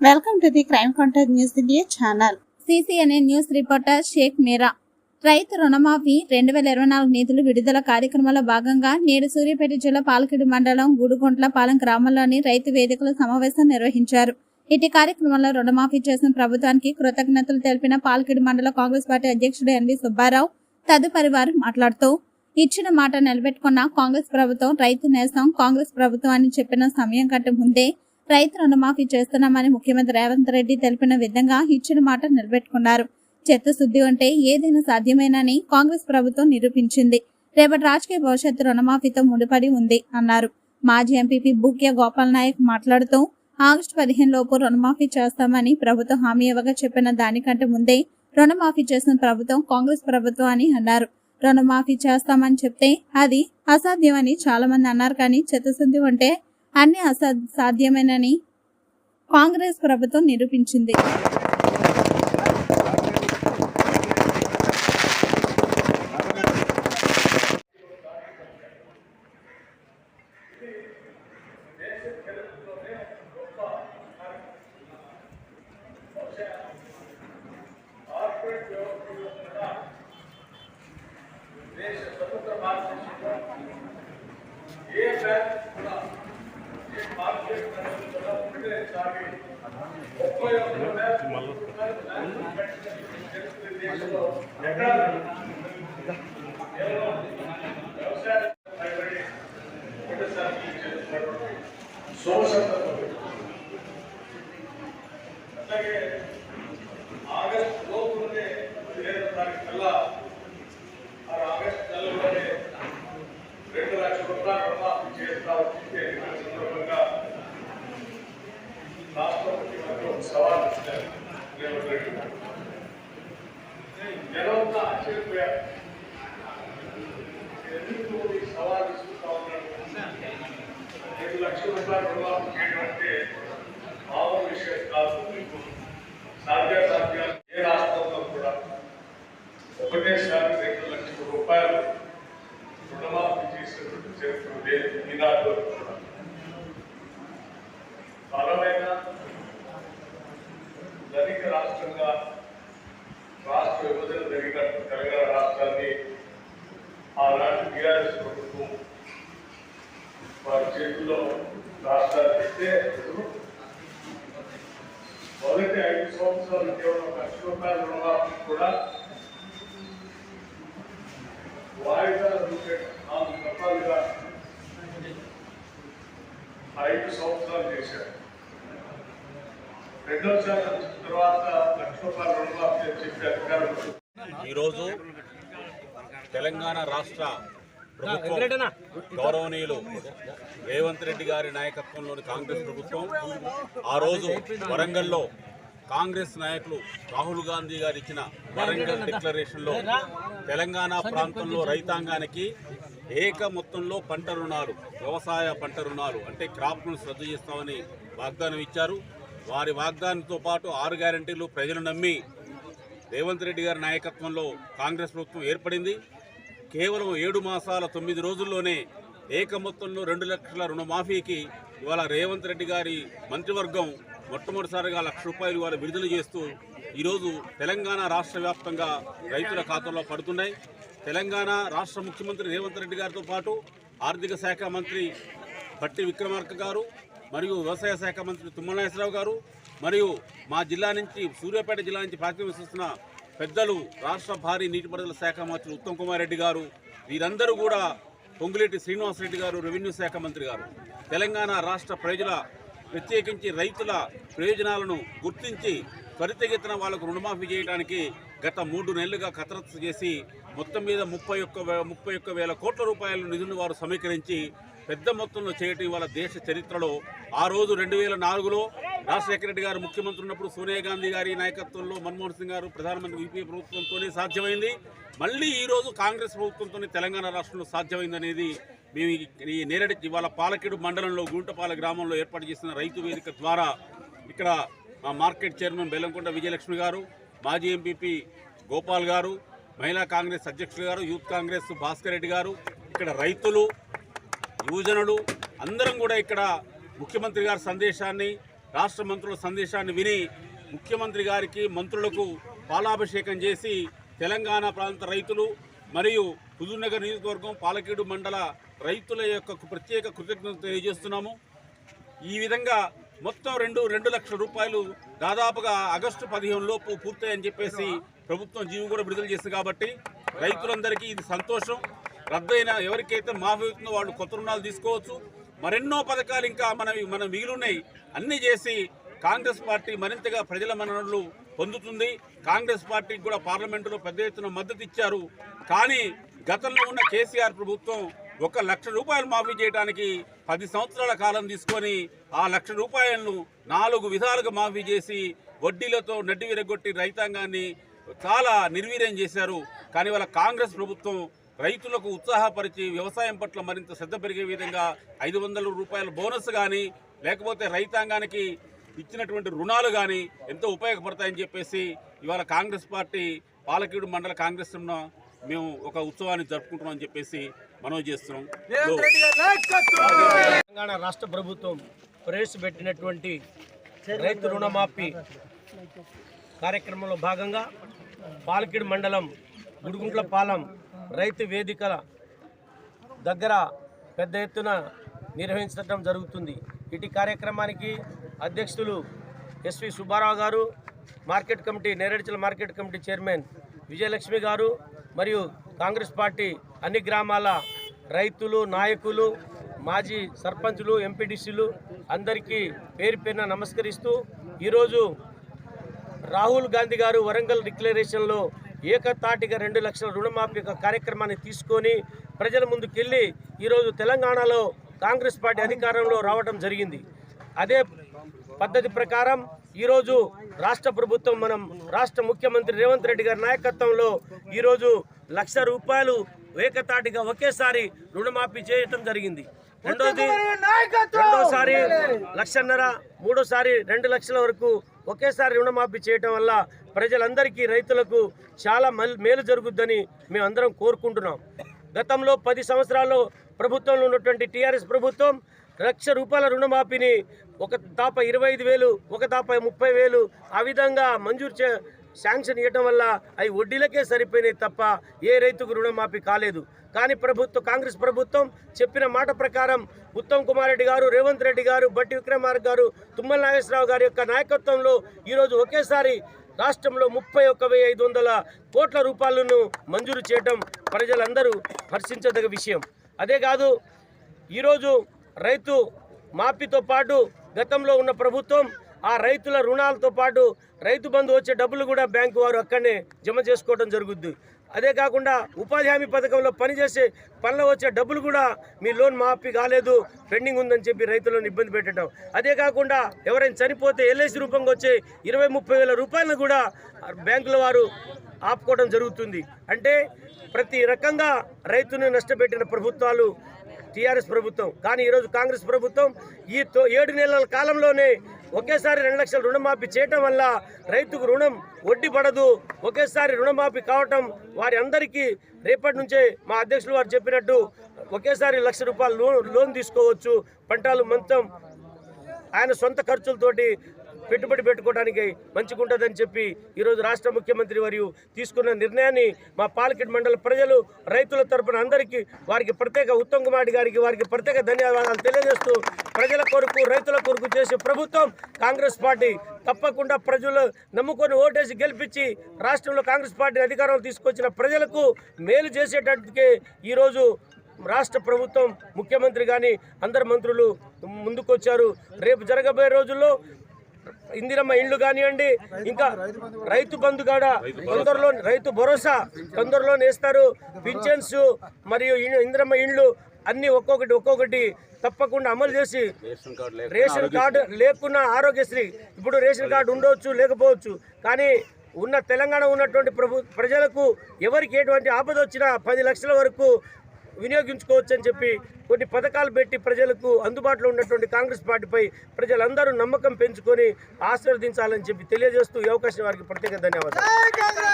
Welcome to the crime contact news India channel CCNA news reporter Sheikh Meera రైతు రుణమాఫీ రెండు వేల ఇరవై నాలుగు నిధులు విడుదల కార్యక్రమంలో భాగంగా నేడు సూర్యాపేట జిల్లా పాలకిడి మండలం గుడుగుంట్లపాలెం గ్రామంలోని రైతు వేదికలు సమావేశం నిర్వహించారు. ఇటు కార్యక్రమంలో రుణమాఫీ చేసిన ప్రభుత్వానికి కృతజ్ఞతలు తెలిపిన పాలకిడి మండల కాంగ్రెస్ పార్టీ అధ్యక్షుడు ఎన్వి సుబ్బారావు తదుపరి వారు మాట్లాడుతూ ఇచ్చిన మాట నిలబెట్టుకున్న కాంగ్రెస్ ప్రభుత్వం రైతు నేస్తం కాంగ్రెస్ ప్రభుత్వం అని చెప్పిన సమయం కంటే ముందే రైతు రుణమాఫీ చేస్తున్నామని ముఖ్యమంత్రి రేవంత్ రెడ్డి తెలిపిన విధంగా ఇచ్చిన మాట నిలబెట్టుకున్నారు. చిత్తశుద్ధి ఉంటే ఏదైనా సాధ్యమేనని కాంగ్రెస్ ప్రభుత్వం నిరూపించింది. రేపటి రాజకీయ భవిష్యత్తు రుణమాఫీతో ముడిపడి ఉంది అన్నారు. మాజీ ఎంపీపీ బూక్య గోపాల్ నాయక్ మాట్లాడుతూ ఆగస్టు పదిహేను లోపు రుణమాఫీ చేస్తామని ప్రభుత్వం హామీ ఇవ్వగా చెప్పిన దానికంటే ముందే రుణమాఫీ చేసిన ప్రభుత్వం కాంగ్రెస్ ప్రభుత్వం అని అన్నారు. రుణమాఫీ చేస్తామని చెప్తే అది అసాధ్యమని చాలా మంది అన్నారు కానీ చిత్తశుద్ధి ఉంటే అన్ని అసా సాధ్యమేనని కాంగ్రెస్ ప్రభుత్వం నిరూపించింది. దేశ స్వతంత్ర భారతదేశంలో ఏ బ్యాంక్ కూడా ఎక్కడ కేవలం వ్యవసాయ భయపడి ఒకటేసారి చేస్తున్నటువంటి శోభసందర్భం అట్లాగే ఆగస్టు లోపునే పదిహేను తారీఖు కల్లా ఆ ఆగస్టు నెలలోనే రెండు లక్షల రూపాయలు రుణమాఫీ చేస్తామని చెప్పే సందర్భంగా రాష్ట్ర ముఖ్యమంత్రి ఒక సవాల్ ఇచ్చారు రేవంత్ రెడ్డి గారు. జనంతా ఆశ్చర్యపోయారు ఎందుకు ఈ సవాల్ ఇస్తున్నా ఉన్నాడు రెండు లక్షల రూపాయలు రుణమాఫీ చేయడం అంటే మామూలు విషయం కాదు సాధ్యాసాధ్యాలు ఏ రాష్ట్రంలో కూడా ఒకటేసారి రెండు లక్షల రూపాయలు రుణమాఫీ చేసినటువంటి చరిత్ర లేదు ఈనాడు కూడా బలమైన ధనిక రాష్ట్రంగా రాష్ట్ర విభజన జరిగినట్టు తెలంగాణ రాష్ట్రాన్ని ఆనాటి టీఆర్ఎస్ ప్రభుత్వం వారి చేతుల్లో రాష్ట్రాలు పెడితే మొదటి ఐదు సంవత్సరాలు కేవలం లక్ష రూపాయల రుణమాఫీ కూడా వాయిదా నాలుగు రకాలుగా ఐదు సంవత్సరాలు చేశారు. రెండోసారి వచ్చిన తర్వాత లక్ష రూపాయల రుణమాఫీ అని చెప్పి అధికారులు ఈరోజు తెలంగాణ రాష్ట్ర ప్రభుత్వం గౌరవనీయులు రేవంత్ రెడ్డి గారి నాయకత్వంలోని కాంగ్రెస్ ప్రభుత్వం ఆ రోజు వరంగల్లో కాంగ్రెస్ నాయకులు రాహుల్ గాంధీ గారు ఇచ్చిన వరంగల్ డిక్లరేషన్లో తెలంగాణ ప్రాంతంలో రైతాంగానికి ఏక మొత్తంలో పంట రుణాలు వ్యవసాయ పంట రుణాలు అంటే క్రాప్ను రద్దు చేస్తామని వాగ్దానం ఇచ్చారు. వారి వాగ్దానంతో పాటు ఆరు గ్యారంటీలు ప్రజలు నమ్మి రేవంత్ రెడ్డి గారి నాయకత్వంలో కాంగ్రెస్ ప్రభుత్వం ఏర్పడింది. కేవలం ఏడు మాసాల తొమ్మిది రోజుల్లోనే ఏక మొత్తంలో రెండు లక్షల రుణమాఫీకి ఇవాళ రేవంత్ రెడ్డి గారి మంత్రివర్గం మొట్టమొదటిసారిగా లక్ష రూపాయలు ఇవాళ విడుదల చేస్తూ ఈరోజు తెలంగాణ రాష్ట్ర వ్యాప్తంగా రైతుల ఖాతాల్లో పడుతున్నాయి. తెలంగాణ రాష్ట్ర ముఖ్యమంత్రి రేవంత్ రెడ్డి గారితో పాటు ఆర్థిక శాఖ మంత్రి భట్టి విక్రమార్క గారు మరియు వ్యవసాయ శాఖ మంత్రి తుమ్మలనాగేశ్వరరావు గారు మరియు మా జిల్లా నుంచి సూర్యాపేట జిల్లా నుంచి ప్రాతినిధ్యం పెద్దలు రాష్ట్ర భారీ నీటిపారుదల శాఖ మంత్రి ఉత్తమ్ కుమార్ రెడ్డి గారు వీరందరూ కూడా పొంగులేటి శ్రీనివాసరెడ్డి గారు రెవెన్యూ శాఖ మంత్రి గారు. తెలంగాణ రాష్ట్ర ప్రజల ప్రత్యేకించి రైతుల ప్రయోజనాలను గుర్తించి త్వరితగతిన వాళ్ళకు రుణమాఫీ చేయడానికి గత మూడు నెలలుగా కసరత్తు చేసి మొత్తం మీద ముప్పై ఒక్క ముప్పై ఒక్క వేల కోట్ల రూపాయల నిధులను వారు సమీకరించి పెద్ద మొత్తంలో చేయటం ఇవాళ దేశ చరిత్రలో. ఆ రోజు రెండు వేల నాలుగులో రాజశేఖర రెడ్డి గారు ముఖ్యమంత్రి ఉన్నప్పుడు సోనియా గాంధీ గారి నాయకత్వంలో మన్మోహన్ సింగ్ గారు ప్రధానమంత్రి యూపీఏ ప్రభుత్వంతోనే సాధ్యమైంది. మళ్ళీ ఈరోజు కాంగ్రెస్ ప్రభుత్వంతోనే తెలంగాణ రాష్ట్రంలో సాధ్యమైందనేది మేము ఈ- ఈ నేరడి ఇవాళ పాలకేడు మండలంలో గుంటపాల గ్రామంలో ఏర్పాటు చేసిన రైతు వేదిక ద్వారా ఇక్కడ మా మార్కెట్ చైర్మన్ బెల్లంకొండ విజయలక్ష్మి గారు మాజీ ఎంపీపీ గోపాల్ గారు మహిళా కాంగ్రెస్ అధ్యక్షులు గారు యూత్ కాంగ్రెస్ భాస్కర్ రెడ్డి గారు ఇక్కడ రైతులు యువజనులు అందరం కూడా ఇక్కడ ముఖ్యమంత్రి గారి సందేశాన్ని రాష్ట్ర మంత్రుల సందేశాన్ని విని ముఖ్యమంత్రి గారికి మంత్రులకు పాలాభిషేకం చేసి తెలంగాణ ప్రాంత రైతులు మరియు హుజూర్నగర్ నియోజకవర్గం పాలకేడు మండల రైతుల యొక్క ప్రత్యేక కృతజ్ఞత తెలియజేస్తున్నాము. ఈ విధంగా మొత్తం రెండు రెండు లక్షల రూపాయలు దాదాపుగా ఆగస్టు పదిహేను లోపు పూర్తయ్యని చెప్పేసి ప్రభుత్వం జీవి కూడా విడుదల చేస్తుంది కాబట్టి రైతులందరికీ ఇది సంతోషం. రద్దయిన ఎవరికైతే మాఫీ అవుతుందో వాళ్ళు కొత్త రుణాలు తీసుకోవచ్చు. మరెన్నో పథకాలు ఇంకా మన మన మిగిలినవి అన్నీ చేసి కాంగ్రెస్ పార్టీ మరింతగా ప్రజల మన్ననలు పొందుతుంది. కాంగ్రెస్ పార్టీకి కూడా పార్లమెంటులో పెద్ద ఎత్తున మద్దతు ఇచ్చారు. కానీ గతంలో ఉన్న కేసీఆర్ ప్రభుత్వం ఒక లక్ష రూపాయలు మాఫీ చేయడానికి పది సంవత్సరాల కాలం తీసుకొని ఆ లక్ష రూపాయలను నాలుగు విధాలుగా మాఫీ చేసి వడ్డీలతో నడ్డి విరగొట్టి రైతాంగాన్ని చాలా నిర్వీర్యం చేశారు. కానీ వాళ్ళ కాంగ్రెస్ ప్రభుత్వం రైతులకు ఉత్సాహపరిచి వ్యవసాయం పట్ల మరింత శ్రద్ధ పెరిగే విధంగా ఐదు వందల రూపాయల బోనస్ కానీ లేకపోతే రైతాంగానికి ఇచ్చినటువంటి రుణాలు కానీ ఎంతో ఉపయోగపడతాయని చెప్పేసి ఇవాళ కాంగ్రెస్ పార్టీ పాలకీడు మండల కాంగ్రెస్ మేము ఒక ఉత్సవాన్ని జరుపుకుంటున్నామని చెప్పేసి మనవి చేస్తున్నాం. తెలంగాణ రాష్ట్ర ప్రభుత్వం ప్రవేశపెట్టినటువంటి రైతు రుణమాఫీ కార్యక్రమంలో భాగంగా పాలకిడి మండలం గుడుగుంట్లపాలెం రైతు వేదికల దగ్గర పెద్ద ఎత్తున నిర్వహించడం జరుగుతుంది. ఇటు కార్యక్రమానికి అధ్యక్షులు ఎస్వి సుబ్బారావు గారు market committee Nereducherla market committee chairman Vijayalakshmi గారు మరియు కాంగ్రెస్ పార్టీ అన్ని గ్రామాల రైతులు నాయకులు మాజీ సర్పంచులు ఎంపీడీసీలు అందరికీ పేరు పేరున నమస్కరిస్తూ ఈరోజు రాహుల్ గాంధీ గారు వరంగల్ డిక్లరేషన్లో ఏకతాటిగా రెండు లక్షల రుణమాఫీ కార్యక్రమాన్ని తీసుకొని ప్రజల ముందుకెళ్ళి ఈరోజు తెలంగాణలో కాంగ్రెస్ పార్టీ అధికారంలో రావడం జరిగింది. అదే పద్ధతి ప్రకారం ఈరోజు రాష్ట్ర ప్రభుత్వం మనం రాష్ట్ర ముఖ్యమంత్రి రేవంత్ రెడ్డి గారి నాయకత్వంలో ఈరోజు లక్ష రూపాయలు ఏకతాటిగా ఒకేసారి రుణమాఫీ చేయటం జరిగింది. రెండోది రెండోసారి లక్షన్నర మూడోసారి రెండు లక్షల వరకు ఒకేసారి రుణమాఫీ చేయటం వల్ల ప్రజలందరికీ రైతులకు చాలా మల్- మేలు జరుగుద్దని మేము అందరం కోరుకుంటున్నాం. గతంలో పది సంవత్సరాల్లో ప్రభుత్వంలో ఉన్నటువంటి టీఆర్ఎస్ ప్రభుత్వం లక్ష రూపాయల రుణమాఫీని ఒక దాప ఇరవై ఐదు వేలు ఒక దాప ముప్పై వేలు ఆ విధంగా మంజూరు చే శాంక్షన్ ఇవ్వటం వల్ల అవి వడ్డీలకే సరిపోయినాయి తప్ప ఏ రైతుకు రుణమాఫీ కాలేదు. కానీ ప్రభుత్వం కాంగ్రెస్ ప్రభుత్వం చెప్పిన మాట ప్రకారం ఉత్తమ్ కుమార్ రెడ్డి గారు రేవంత్ రెడ్డి గారు బట్టి విక్రమార్ గారు తుమ్మల నాగేశ్వరరావు గారి యొక్క నాయకత్వంలో ఈరోజు ఒకేసారి రాష్ట్రంలో ముప్పై ఒక్క వెయ్యి ఐదు వందల కోట్ల రూపాయలను మంజూరు చేయడం ప్రజలందరూ హర్షించదగ విషయం. అదే కాదు ఈరోజు రైతు మాఫీతో పాటు గతంలో ఉన్న ప్రభుత్వం ఆ రైతుల రుణాలతో పాటు రైతు బంధు వచ్చే డబ్బులు కూడా బ్యాంకు వారు అక్కడనే జమ చేసుకోవడం జరుగుద్ది. అదే కాకుండా ఉపాధి హామీ పథకంలో పనిచేసే పనులు వచ్చే డబ్బులు కూడా మీ లోన్ మాఫీ కాలేదు పెండింగ్ ఉందని చెప్పి రైతులను ఇబ్బంది పెట్టడం. అదే కాకుండా ఎవరైనా చనిపోతే ఎల్ఐసి రూపంగా వచ్చే ఇరవై ముప్పై వేల రూపాయలను కూడా బ్యాంకుల వారు ఆపుకోవడం జరుగుతుంది. అంటే ప్రతి రకంగా రైతును నష్టపెట్టిన ప్రభుత్వాలు టీఆర్ఎస్ ప్రభుత్వం. కానీ ఈరోజు కాంగ్రెస్ ప్రభుత్వం ఈ తో- ఏడు నెలల కాలంలోనే ఒకేసారి రెండు లక్షల రుణమాఫీ చేయటం వల్ల రైతుకు రుణం వడ్డీ పడదు. ఒకేసారి రుణమాఫీ కావటం వారి అందరికీ రేపటి నుంచే మా అధ్యక్షులు వారు చెప్పినట్టు ఒకేసారి లక్ష రూపాయలు లోన్ లోన్ తీసుకోవచ్చు. పంటలు మొత్తం ఆయన సొంత ఖర్చులతోటి పెట్టుబడి పెట్టుకోవడానికి మంచిగా ఉంటుందని చెప్పి ఈరోజు రాష్ట్ర ముఖ్యమంత్రి మరియు తీసుకున్న నిర్ణయాన్ని మా పాలకెట్ మండల ప్రజలు రైతుల తరపున అందరికీ వారికి ప్రత్యేక ఉత్తమ్ కుమార్ గారికి వారికి ప్రత్యేక ధన్యవాదాలు తెలియజేస్తూ ప్రజల కొరకు రైతుల కొరకు చేసే ప్రభుత్వం కాంగ్రెస్ పార్టీ తప్పకుండా ప్రజలు నమ్ముకొని ఓటేసి గెలిపించి రాష్ట్రంలో కాంగ్రెస్ పార్టీ అధికారంలో తీసుకొచ్చిన ప్రజలకు మేలు చేసేటట్టుకే ఈరోజు రాష్ట్ర ప్రభుత్వం ముఖ్యమంత్రి కానీ అందరు మంత్రులు ముందుకొచ్చారు. రేపు జరగబోయే రోజుల్లో ఇందిరమ్మ ఇండ్లు కానివ్వండి ఇంకా రైతు బంధు కాడ తొందరలో రైతు భరోసా తొందరలో వేస్తారు పింఛన్స్ మరియు ఇందిరమ్మ ఇండ్లు అన్ని ఒక్కొక్కటి ఒక్కొక్కటి తప్పకుండా అమలు చేసి రేషన్ కార్డు లేక రేషన్ కార్డు లేకున్నా ఆరోగ్యశ్రీ. ఇప్పుడు రేషన్ కార్డు ఉండవచ్చు లేకపోవచ్చు కానీ ఉన్న తెలంగాణ ఉన్నటువంటి ప్రభు ప్రజలకు ఎవరికి ఎటువంటి ఆపద వచ్చినా పది లక్షల వరకు వినియోగించుకోవచ్చు అని చెప్పి కొన్ని పథకాలు పెట్టి ప్రజలకు అందుబాటులో ఉన్నటువంటి కాంగ్రెస్ పార్టీపై ప్రజలందరూ నమ్మకం పెంచుకొని ఆశీర్వదించాలని చెప్పి తెలియజేస్తూ ఈ అవకాశం వారికి ప్రత్యేక ధన్యవాదాలు.